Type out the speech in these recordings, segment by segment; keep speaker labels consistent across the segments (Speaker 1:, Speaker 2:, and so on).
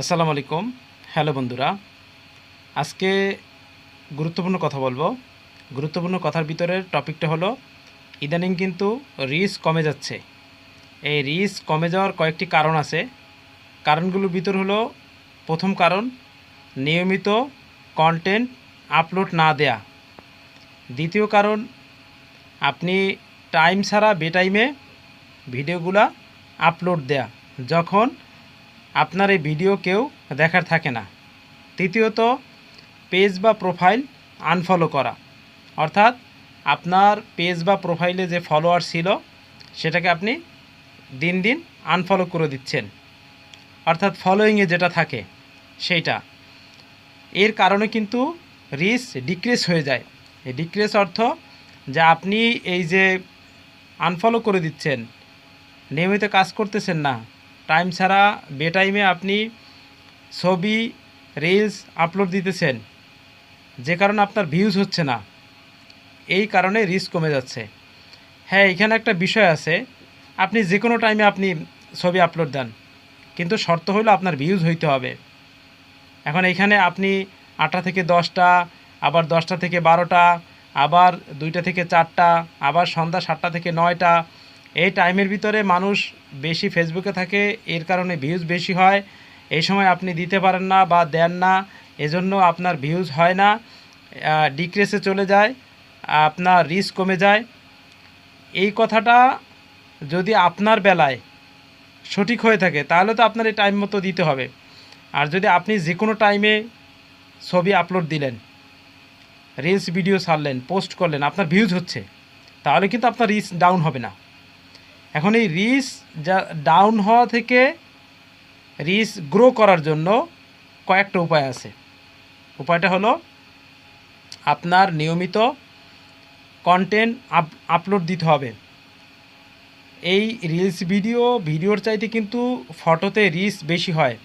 Speaker 1: আসসালামু আলাইকুম। হ্যালো বন্ধুরা, আজকে গুরুত্বপূর্ণ কথা বলব। গুরুত্বপূর্ণ কথার ভিতরে টপিকটা হলো, ইদানিং কিন্তু রিস্ক কমে যাচ্ছে। এই রিস্ক কমে যাওয়ার কয়েকটি কারণ আছে। কারণগুলোর ভিতর হলো, প্রথম কারণ, নিয়মিত কন্টেন্ট আপলোড না দেয়া। দ্বিতীয় কারণ, আপনি টাইম ছাড়া বেটাইমে ভিডিওগুলা আপলোড দেয়া। যখন আপনার এই ভিডিও কেউ দেখার থাকে না। তৃতীয়ত, পেজ বা প্রোফাইল আনফলো করা। অর্থাৎ, আপনার পেজ বা প্রোফাইলে যে ফলোয়ার ছিল, সেটাকে আপনি দিন দিন আনফলো করে দিচ্ছেন। অর্থাৎ ফলোয়িংয়ে যেটা থাকে, সেইটা। এর কারণে কিন্তু রিস ডিক্রিজ হয়ে যায়। এই ডিক্রিজ অর্থ যে আপনি এই যে আনফলো করে দিচ্ছেন, নিয়মিত কাজ করতেছেন না টাইম ছাড়া বেটাইমে আপনি ছবি রিলস আপলোড দিতেছেন। যে কারণে আপনার ভিউজ হচ্ছে না। এই কারণে রিস্ক কমে যাচ্ছে। হ্যাঁ এখানে একটা বিষয় আছে। আপনি যে কোনো টাইমে আপনি ছবি আপলোড দেন। কিন্তু শর্ত হলো আপনার ভিউজ হইতে হবে। এখন এইখানে আপনি আটটা থেকে দশটা, আবার দশটা থেকে বারোটা, আবার দুইটা থেকে চারটা, আবার সন্ধ্যা সাতটা থেকে নয়টা এই টাইমের ভিতরে মানুষ বেশি ফেসবুকে থাকে, এর কারণে ভিউজ বেশি হয়। এই সময় আপনি দিতে পারেন না বা দেন না, এজন্য আপনার ভিউজ হয় না ডিক্রেসে চলে যায়, আপনার রিস্ক কমে যায়। এই কথাটা যদি আপনার বেলায় সঠিক হয়ে থাকে, তাহলে তো আপনার এই টাইম মতো দিতে হবে। আর যদি আপনি যে কোনো টাইমে ছবি আপলোড দিলেন রিলস ভিডিও ছাড়লেন পোস্ট করলেন, আপনার ভিউজ হচ্ছে, তাহলে কিন্তু আপনার রিস ডাউন হবে না। এখন এই রিস যা ডাউন হওয়া থেকে রিস গ্রো করার জন্য কয়েকটা উপায় আছে। উপায়টা হলো আপনার নিয়মিত কন্টেন্ট আপ আপলোড দিতে হবে। এই রিলস ভিডিও ভিডিওর চাইতে কিন্তু ফটোতে রিস বেশি হয়,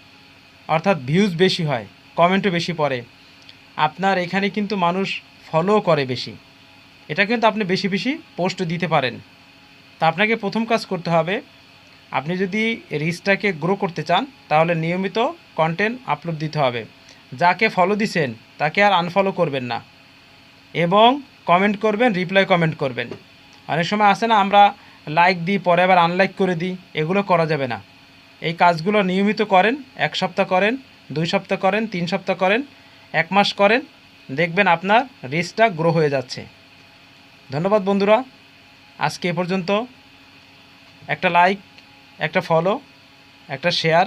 Speaker 1: অর্থাৎ ভিউজ বেশি হয় কমেন্টও বেশি পড়ে। আপনার এখানে কিন্তু মানুষ ফলো করে বেশি। এটা কিন্তু আপনি বেশি বেশি পোস্ট দিতে পারেন। তা আপনাকে প্রথম কাজ করতে হবে, আপনি যদি রিচটাকে গ্রো করতে চান, তাহলে নিয়মিত কন্টেন্ট আপলোড দিতে হবে। যাকে ফলো দিছেন, তাকে আর আনফলো করবেন না। এবং কমেন্ট করবেন রিপ্লাই কমেন্ট করবেন। অনেক সময় আসে না, আমরা লাইক দিই, পরে আবার আনলাইক করে দিই, এগুলো করা যাবে না। এই কাজগুলো নিয়মিত করেন, এক সপ্তাহ করেন, দুই সপ্তাহ করেন, তিন সপ্তাহ করেন, এক মাস করেন, দেখবেন আপনার রিচটা গ্রো হয়ে যাচ্ছে। ধন্যবাদ বন্ধুরা। আজকে এ পর্যন্ত। একটা লাইক একটা ফলো একটা শেয়ার